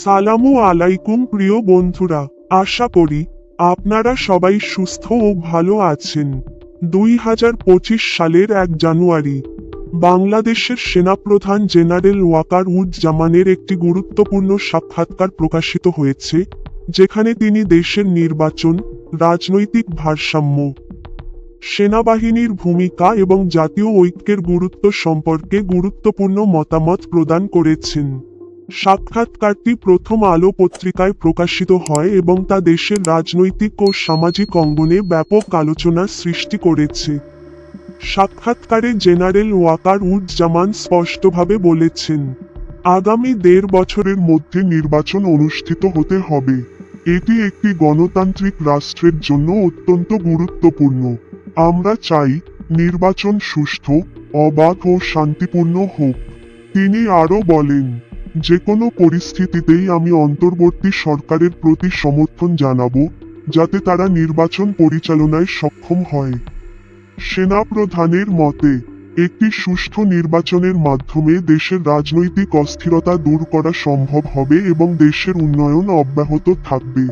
সালামু আলাইকুম প্রিয় বন্ধুরা, আশা করি আপনারা সবাই সুস্থ ও ভালো আছেন। দুই হাজার পঁচিশ সালের এক জানুয়ারি, বাংলাদেশের সেনাপ্রধান জেনারেল ওয়াকার উজ্জামানের একটি গুরুত্বপূর্ণ সাক্ষাৎকার প্রকাশিত হয়েছে, যেখানে তিনি দেশের নির্বাচন, রাজনৈতিক ভারসাম্য, সেনাবাহিনীর ভূমিকা এবং জাতীয় ঐক্যের গুরুত্ব সম্পর্কে গুরুত্বপূর্ণ মতামত প্রদান করেছেন। সাক্ষাৎকারটি প্রথম আলো পত্রিকায় প্রকাশিত হয় এবং তা দেশের রাজনৈতিক ও সামাজিক অঙ্গনে ব্যাপক আলোচনার সৃষ্টি করেছে। সাক্ষাৎকারে জেনারেল ওয়াকার উজ্জামান স্পষ্টভাবে বলেছেন, আগামী দেড় বছরের মধ্যে নির্বাচন অনুষ্ঠিত হতে হবে। এটি একটি গণতান্ত্রিক রাষ্ট্রের জন্য অত্যন্ত গুরুত্বপূর্ণ। আমরা চাই নির্বাচন সুষ্ঠু অবাধ ও শান্তিপূর্ণ হোক। তিনি আরও বলেন যে কোনো পরিস্থিতিতেই আমি অন্তর্বর্তী সরকারের প্রতি সমর্থন জানাব, যাতে তারা নির্বাচন পরিচালনায় সক্ষম হয়। সেনাপ্রধানের মতে, একটি সুষ্ঠু নির্বাচনের মাধ্যমে দেশের রাজনৈতিক অস্থিরতা দূর করা সম্ভব হবে এবং দেশের উন্নয়ন অব্যাহত থাকবে।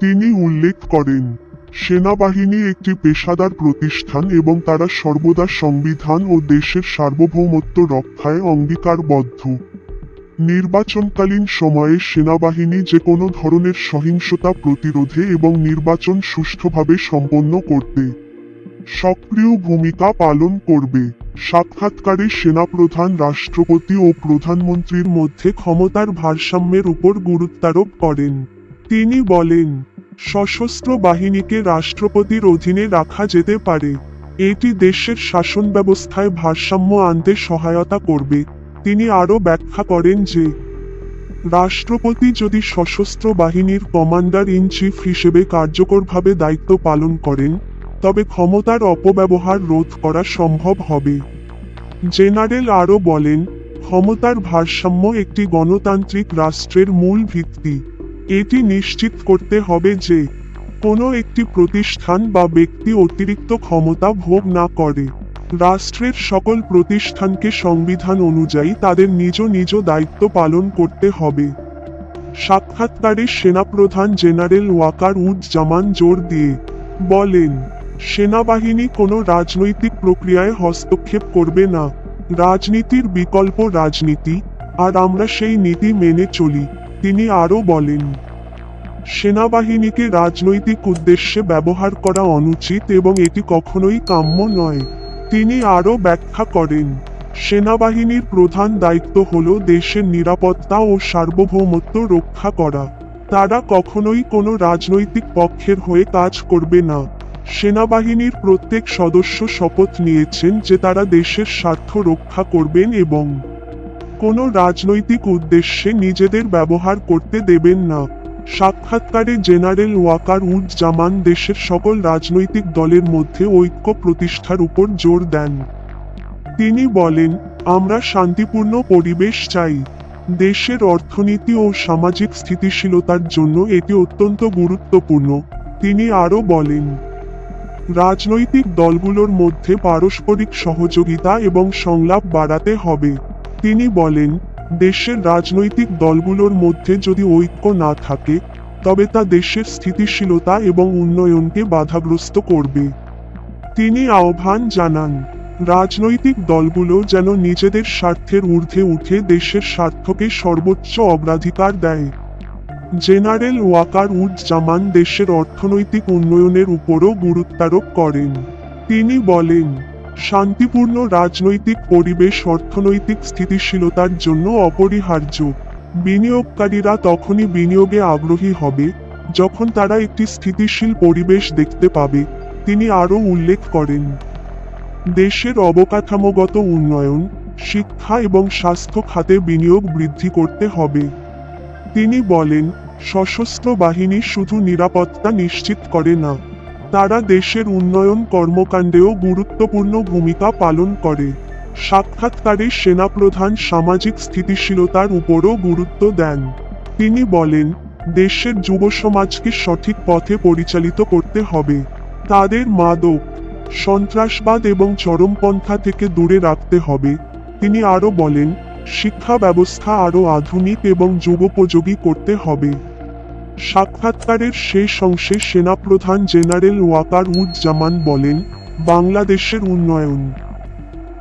তিনি উল্লেখ করেন, সেনাবাহিনী একটি পেশাদার প্রতিষ্ঠান এবং তারা সর্বদা সংবিধান ও দেশের সার্বভৌমত্ব রক্ষায় অঙ্গীকারবদ্ধ। নির্বাচনকালীন সময়ে সেনাবাহিনী যে কোনো ধরনের সহিংসতা প্রতিরোধে এবং নির্বাচন সুষ্ঠুভাবে সম্পন্ন করতে সক্রিয় ভূমিকা পালন করবে। সাক্ষাৎকারে সেনাপ্রধান, রাষ্ট্রপতি ও প্রধানমন্ত্রীর মধ্যে ক্ষমতার ভারসাম্যের উপর গুরুত্বারোপ করেন। তিনি বলেন, সশস্ত্র বাহিনীকে রাষ্ট্রপতির অধীনে রাখা যেতে পারে। এটি দেশের শাসন ব্যবস্থায় ভারসাম্য আনতে সহায়তা করবে। তিনি আরও ব্যাখ্যা করেন যে, রাষ্ট্রপতি যদি সশস্ত্র বাহিনীর কমান্ডার ইন চিফ হিসেবে কার্যকরভাবে দায়িত্ব পালন করেন, তবে ক্ষমতার অপব্যবহার রোধ করা সম্ভব হবে। জেনারেল আরও বলেন, ক্ষমতার ভারসাম্য একটি গণতান্ত্রিক রাষ্ট্রের মূল ভিত্তি। এটি নিশ্চিত করতে হবে যে, কোনো একটি প্রতিষ্ঠান বা ব্যক্তি অতিরিক্ত ক্ষমতা ভোগ না করে। রাষ্ট্রের সকল প্রতিষ্ঠানকে সংবিধান অনুযায়ী তাদের নিজ নিজ দায়িত্ব পালন করতে হবে। সাক্ষাৎকারে সেনাপ্রধান জেনারেল ওয়াকার উজ্জামান জোর দিয়ে বলেন, সেনাবাহিনী কোনো রাজনৈতিক প্রক্রিয়ায় হস্তক্ষেপ করবে না। রাজনীতির বিকল্প রাজনীতি, আর আমরা সেই নীতি মেনে চলি। তিনি আরও বলেন, সেনাবাহিনীকে রাজনৈতিক উদ্দেশ্যে ব্যবহার করা অনুচিত এবং এটি কখনোই কাম্য নয়। তিনি আরও ব্যাখ্যা করেন, সেনাবাহিনীর প্রধান দায়িত্ব হল দেশের নিরাপত্তা ও সার্বভৌমত্ব রক্ষা করা। তারা কখনোই কোনো রাজনৈতিক পক্ষের হয়ে কাজ করবে না। সেনাবাহিনীর প্রত্যেক সদস্য শপথ নিয়েছেন যে তারা দেশের স্বার্থ রক্ষা করবেন এবং কোনো রাজনৈতিক উদ্দেশ্যে নিজেদের ব্যবহার করতে দেবেন না। সাক্ষাৎকারে জেনারেল ওয়াকার উজ্জামান দেশের সকল রাজনৈতিক দলের মধ্যে ঐক্য প্রতিষ্ঠার উপর জোর দেন। তিনি বলেন, আমরা শান্তিপূর্ণ পরিবেশ চাই। দেশের অর্থনীতি ও সামাজিক স্থিতিশীলতার জন্য এটি অত্যন্ত গুরুত্বপূর্ণ। তিনি আরও বলেন, রাজনৈতিক দলগুলোর মধ্যে পারস্পরিক সহযোগিতা এবং সংলাপ বাড়াতে হবে। তিনি বলেন দেশের রাজনৈতিক দলগুলোর মধ্যে যদি ঐক্য না থাকে, তবে তা দেশের স্থিতিশীলতা এবং উন্নয়নকে বাধাগ্রস্ত করবে। তিনি আহ্বান জানান, রাজনৈতিক দলগুলো যেন নিজেদের স্বার্থের ঊর্ধ্বে উঠে দেশের স্বার্থকে সর্বোচ্চ অগ্রাধিকার দেয়। জেনারেল ওয়াকার উজ্জামান দেশের অর্থনৈতিক উন্নয়নের উপরও গুরুত্বারোপ করেন। তিনি বলেন শান্তিপূর্ণ রাজনৈতিক পরিবেশ, অর্থনৈতিক স্থিতিশীলতার জন্য অপরিহার্য। বিনিয়োগকারীরা তখনই বিনিয়োগে আগ্রহী হবে, যখন তারা একটি স্থিতিশীল পরিবেশ দেখতে পাবে, তিনি আরও উল্লেখ করেন। দেশের অবকাঠামোগত উন্নয়ন, শিক্ষা এবং স্বাস্থ্য খাতে বিনিয়োগ বৃদ্ধি করতে হবে। তিনি বলেন, সশস্ত্র বাহিনী শুধু নিরাপত্তা নিশ্চিত করে না তারা দেশের উন্নয়ন কর্মকাণ্ডেও গুরুত্বপূর্ণ ভূমিকা পালন করে। সাক্ষাৎকারে সেনাপ্রধান সামাজিক স্থিতিশীলতার উপরও গুরুত্ব দেন। তিনি বলেন, দেশের যুব সমাজকে সঠিক পথে পরিচালিত করতে হবে। তাদের মাদক, সন্ত্রাসবাদ এবং চরমপন্থা থেকে দূরে রাখতে হবে। তিনি আরও বলেন, শিক্ষা ব্যবস্থা আরও আধুনিক এবং যুগোপযোগী করতে হবে। সাক্ষাৎকারের শেষ অংশে সেনাপ্রধান জেনারেল ওয়াকার উজ্জামান বলেন, বাংলাদেশের উন্নয়ন,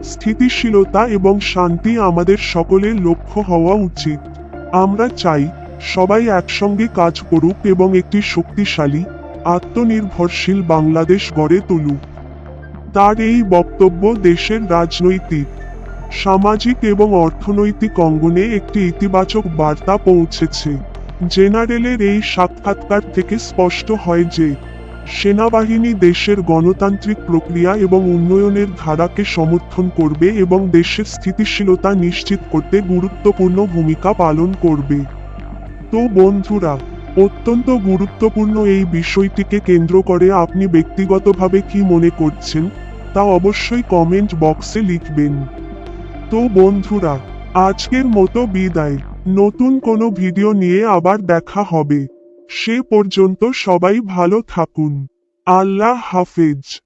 স্থিতিশীলতা এবং শান্তি আমাদের সকলের লক্ষ্য হওয়া উচিত। আমরা চাই সবাই একসঙ্গে কাজ করুক এবং একটি শক্তিশালী, আত্মনির্ভরশীল বাংলাদেশ গড়ে তুলুক। তার এই বক্তব্য দেশের রাজনৈতিক, সামাজিক এবং অর্থনৈতিক অঙ্গনে একটি ইতিবাচক বার্তা পৌঁছেছে। জেনারেলের এই সাক্ষাৎকার থেকে স্পষ্ট হয় যে, সেনাবাহিনী দেশের গণতান্ত্রিক প্রক্রিয়া এবং উন্নয়নের ধারাকে সমর্থন করবে এবং দেশের স্থিতিশীলতা নিশ্চিত করতে গুরুত্বপূর্ণ ভূমিকা পালন করবে। তো বন্ধুরা, অত্যন্ত গুরুত্বপূর্ণ এই বিষয়টিকে কেন্দ্র করে আপনি ব্যক্তিগতভাবে কি মনে করছেন, তা অবশ্যই কমেন্ট বক্সে লিখবেন। তো বন্ধুরা, আজকের মতো বিদায়। নতুন কোনো ভিডিও নিয়ে আবার দেখা হবে। সে পর্যন্ত সবাই ভালো থাকুন। আল্লাহ হাফেজ।